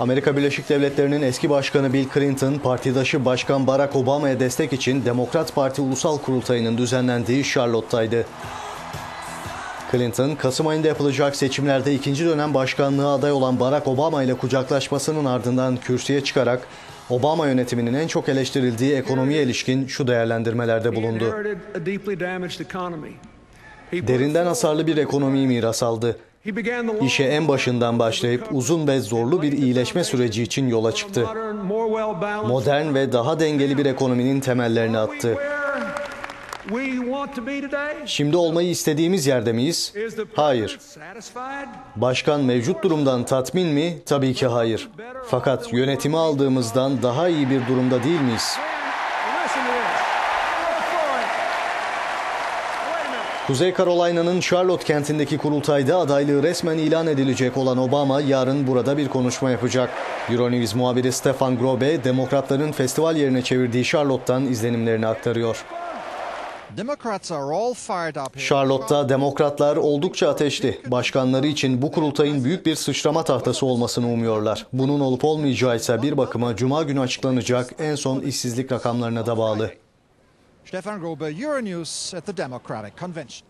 Amerika Birleşik Devletleri'nin eski başkanı Bill Clinton, partidaşı Başkan Barack Obama'ya destek için Demokrat Parti Ulusal Kurultayı'nın düzenlendiği Charlotte'taydı. Clinton, Kasım ayında yapılacak seçimlerde ikinci dönem başkanlığa aday olan Barack Obama ile kucaklaşmasının ardından kürsüye çıkarak Obama yönetiminin en çok eleştirildiği ekonomiye ilişkin şu değerlendirmelerde bulundu. Derinden hasarlı bir ekonomiyi miras aldı. İşe en başından başlayıp uzun ve zorlu bir iyileşme süreci için yola çıktı. Modern ve daha dengeli bir ekonominin temellerini attı. Şimdi olmayı istediğimiz yerde miyiz? Hayır. Başkan mevcut durumdan tatmin mi? Tabii ki hayır. Fakat yönetimi aldığımızdan daha iyi bir durumda değil miyiz? Kuzey Carolina'nın Charlotte kentindeki kurultayda adaylığı resmen ilan edilecek olan Obama yarın burada bir konuşma yapacak. Euronews muhabiri Stefan Grobe, demokratların festival yerine çevirdiği Charlotte'tan izlenimlerini aktarıyor. Charlotte'da demokratlar oldukça ateşli. Başkanları için bu kurultayın büyük bir sıçrama tahtası olmasını umuyorlar. Bunun olup olmayacağı ise bir bakıma cuma günü açıklanacak en son işsizlik rakamlarına da bağlı. Stefan Grobe, Euronews at the Democratic Convention.